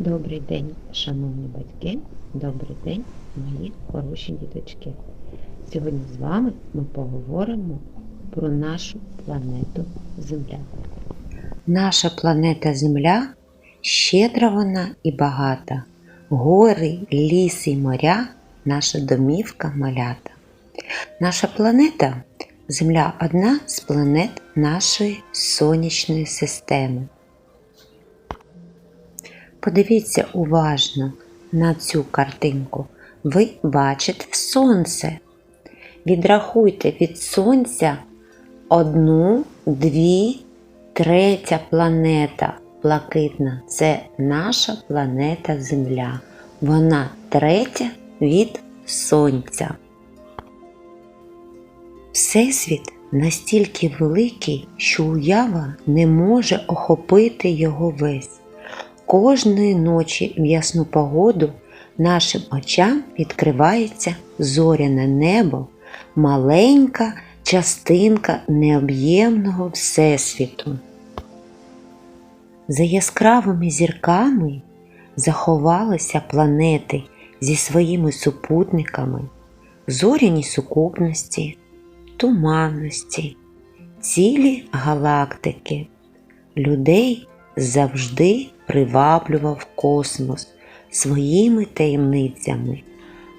Добрий день, шановні батьки, добрий день, мої хороші діточки. Сьогодні з вами ми поговоримо про нашу планету Земля. Наша планета Земля щедра вона і багата. Гори, ліси й моря наша домівка малята. Наша планета Земля одна з планет нашої сонячної системи. Подивіться уважно на цю картинку. Ви бачите сонце. Відрахуйте від сонця одну, дві, третя планета блакитна. Це наша планета Земля. Вона третя від сонця. Всесвіт настільки великий, що уява не може охопити його весь. Кожної ночі в ясну погоду нашим очам відкривається зоряне небо, маленька частинка необ'ємного Всесвіту. За яскравими зірками заховалися планети зі своїми супутниками, зоряні сукупності, туманності, цілі галактики, людей завжди приваблював космос своїми таємницями.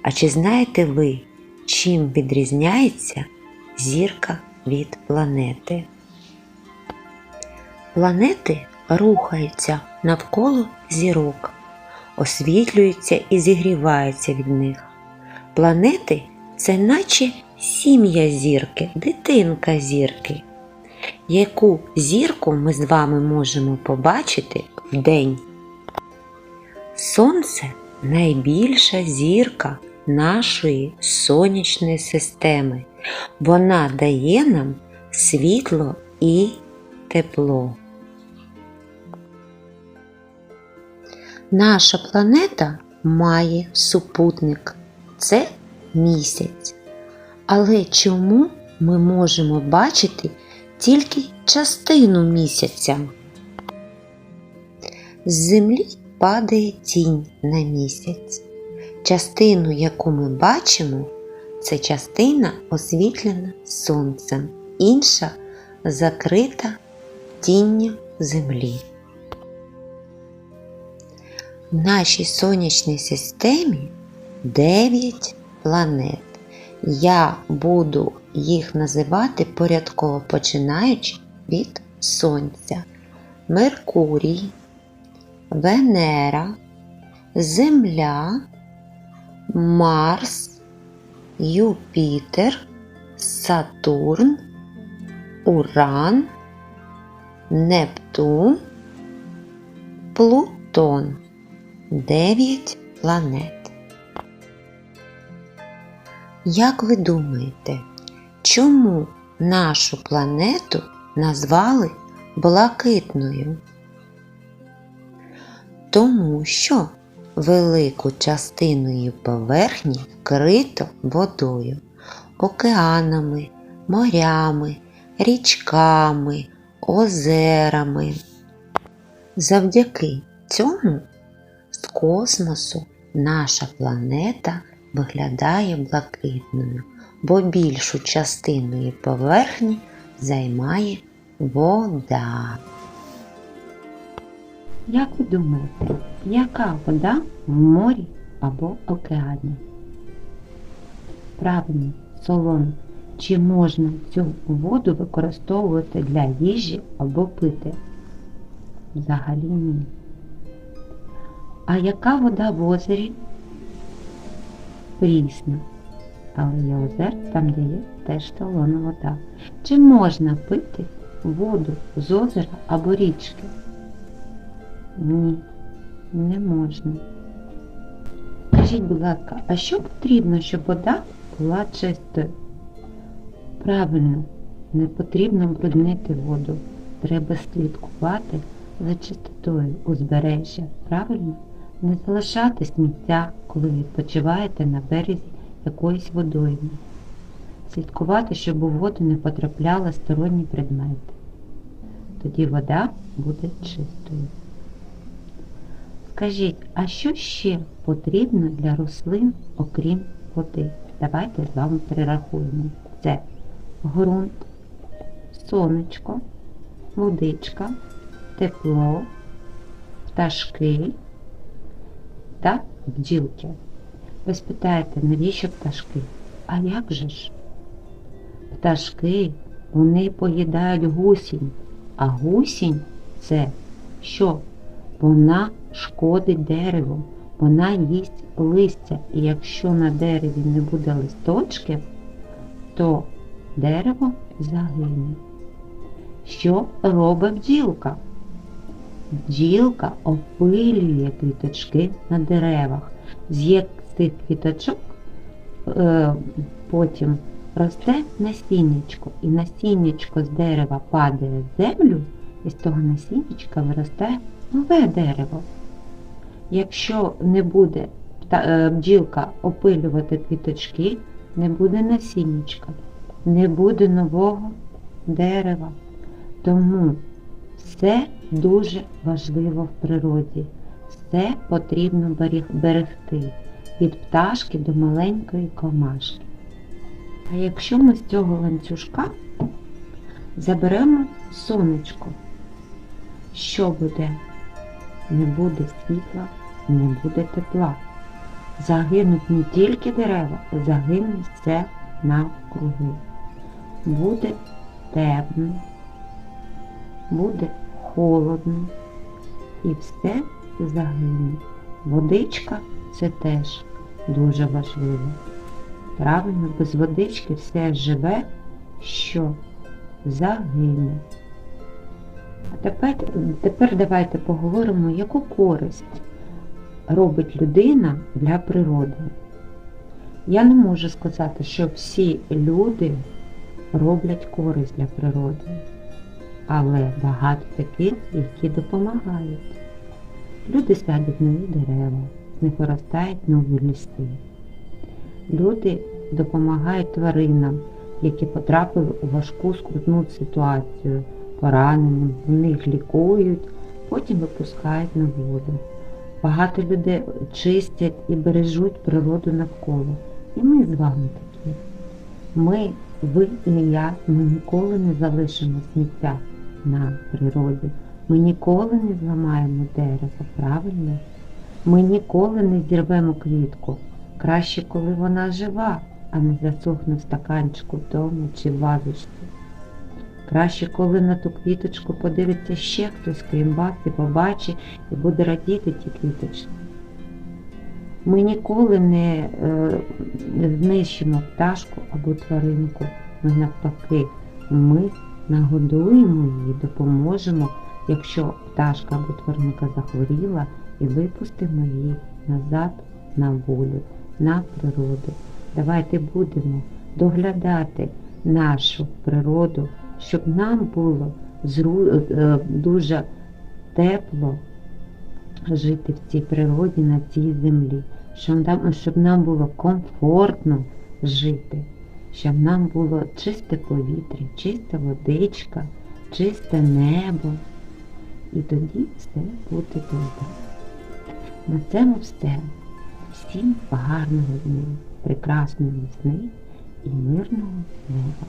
А чи знаєте ви, чим відрізняється зірка від планети? Планети рухаються навколо зірок, освітлюються і зігріваються від них. Планети це наче сім'я зірки, дитинка зірки. Яку зірку ми з вами можемо побачити в день? Сонце найбільша зірка нашої сонячної системи. Вона дає нам світло і тепло. Наша планета має супутник це місяць. Але чому ми можемо бачити тільки частину місяця? З землі падає тінь на місяць. Частину, яку ми бачимо, це частина освітлена сонцем, інша закрита тінню землі. В нашій сонячній системі 9 планет. Я буду їх називати порядково починаючи від Сонця. Меркурій, Венера, Земля, Марс, Юпітер, Сатурн, Уран, Нептун, Плутон. Дев'ять планет. Як ви думаєте, чому нашу планету назвали блакитною? Тому що велику частину її поверхні вкрито водою, океанами, морями, річками, озерами. Завдяки цьому з космосу наша планета виглядає блакитною, бо більшу частину її поверхні займає вода. Як ви думаєте, яка вода в морі або океані? Правильно, солона. Чи можна цю воду використовувати для їжі або пити? Взагалі ні. А яка вода в озері? Прісна. Але є озер, там де є теж солона вода. Чи можна пити воду з озера або річки? Ні, не можна. Скажіть, будь ласка, а що потрібно, щоб вода була чистою? Правильно, не потрібно бруднити воду. Треба слідкувати за чистотою узбережжя. Правильно? Не залишати сміття, коли відпочиваєте на березі якоїсь водойми. Слідкувати, щоб у воду не потрапляли сторонні предмети. Тоді вода буде чистою. Скажіть, а що ще потрібно для рослин, окрім води? Давайте з вами перерахуємо. Це ґрунт, сонечко, водичка, тепло, пташки та бджілки. Ви спитаєте, навіщо пташки? А як же ж? Пташки, вони поїдають гусінь, а гусінь це що? Вона шкодить дереву, вона їсть листя, і якщо на дереві не буде листочків, то дерево загине. Що робить бджілка? Бджілка опилює квіточки на деревах. З цих квіточок е, потім росте насіннячко, і насіннячко з дерева падає в землю, і з того насіннячка виростає нове дерево. Якщо не буде е, бджілка опилювати квіточки, не буде насіннячка, не буде нового дерева. Тому все дуже важливо в природі. Все потрібно берегти від пташки до маленької комашки. А якщо ми з цього ланцюжка заберемо сонечко, що буде? Не буде світла, не буде тепла. Загинуть не тільки дерева, загине все навкруги. Буде темно, буде холодно і все загине. Водичка це теж дуже важливо. Правильно, без водички все живе, що загине. А тепер, тепер давайте поговоримо, яку користь робить людина для природи. Я не можу сказати, що всі люди роблять користь для природи, але багато таких, які допомагають. Люди садять нові дерева, них виростають нові ліси. Люди допомагають тваринам, які потрапили у важку скрутну ситуацію, пораненим, вони їх лікують, потім випускають на воду. Багато людей чистять і бережуть природу навколо. І ми з вами такі. Ми, ви і я, ми ніколи не залишимо сміття на природі. Ми ніколи не зламаємо дерево, правильно? Ми ніколи не зірвемо квітку. Краще, коли вона жива, а не засохне в стаканчику вдома чи в вазочці. Краще, коли на ту квіточку подивиться ще хтось, крім вас, і побачить і буде радіти ті квіточці. Ми ніколи не е, знищимо пташку або тваринку. Ми навпаки, ми нагодуємо її, допоможемо, якщо пташка або тваринка захворіла, і випустимо її назад на волю, на природу. Давайте будемо доглядати нашу природу, щоб нам було е, дуже тепло жити в цій природі, на цій землі, щоб нам було комфортно жити, щоб нам було чисте повітря, чиста водичка, чисте небо. І тоді все буде добре. На цьому все. Всім гарного дня, прекрасної весни і мирного неба.